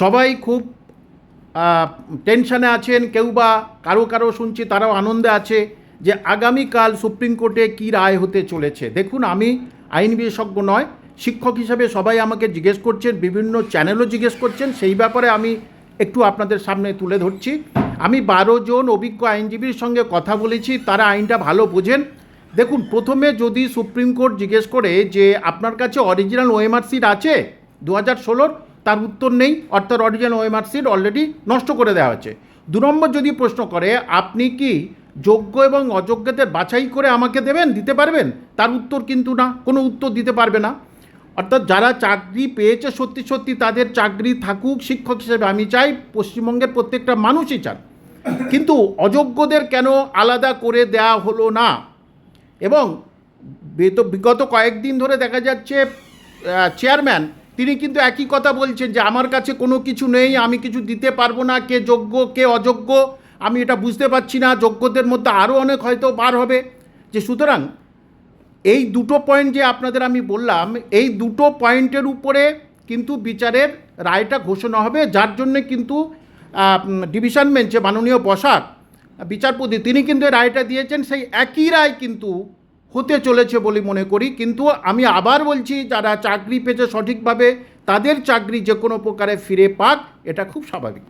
সবাই খুব টেনশানে আছেন, কেউ বা কারও কারও শুনছি তারাও আনন্দে আছে যে আগামীকাল সুপ্রিম কোর্টে কী রায় হতে চলেছে। দেখুন, আমি আইন বিশেষজ্ঞ নয়, শিক্ষক হিসাবে সবাই আমাকে জিজ্ঞেস করছেন, বিভিন্ন চ্যানেলও জিজ্ঞেস করছেন, সেই ব্যাপারে আমি একটু আপনাদের সামনে তুলে ধরছি। আমি বারো জন অভিজ্ঞ আইনজীবীর সঙ্গে কথা বলেছি, তারা আইনটা ভালো বোঝেন। দেখুন, প্রথমে যদি সুপ্রিম কোর্ট জিজ্ঞেস করে যে আপনার কাছে অরিজিনাল ওএমআর সিট আছে দু হাজার ষোলোর তার উত্তর নেই, অর্থাৎ অরিজিনাল ওএমআর সিট অলরেডি নষ্ট করে দেওয়া হয়েছে। দু নম্বর যদি প্রশ্ন করে, আপনি কি যোগ্য এবং অযোগ্যদের বাছাই করে আমাকে দেবেন, দিতে পারবেন? তার উত্তর কিন্তু না, কোনো উত্তর দিতে পারবে না। অর্থাৎ যারা চাকরি পেয়েছে সত্যি সত্যি, তাদের চাকরি থাকুক শিক্ষক হিসেবে, আমি চাই পশ্চিমবঙ্গের প্রত্যেকটা মানুষই চান কিন্তু অযোগ্যদের কেন আলাদা করে দেয়া হলো না? এবং বিগত কয়েকদিন ধরে দেখা যাচ্ছে চেয়ারম্যান তিনি কিন্তু একই কথা বলছেন যে আমার কাছে কোনো কিছু নেই, আমি কিছু দিতে পারব না, কে যোগ্য, কে অযোগ্য, আমি এটা বুঝতে পারছি না, যোগ্যদের মধ্যে আরও অনেক হয়তো বার হবে। যে সুতরাং এই দুটো পয়েন্ট যে আপনাদের আমি বললাম, এই দুটো পয়েন্টের উপরে কিন্তু বিচারের রায়টা ঘোষণা হবে, যার জন্যে কিন্তু ডিভিশন বেঞ্চে মাননীয় বসাক, বিচারপতি, তিনি কিন্তু রায়টা দিয়েছেন, সেই একই রায় কিন্তু হতে চলেছে বলে মনে করি। কিন্তু আমি আবার বলছি, যারা চাকরি পেয়েছে সঠিকভাবে, তাদের চাকরি যে কোনো প্রকারে ফিরে পাক, এটা খুব স্বাভাবিক।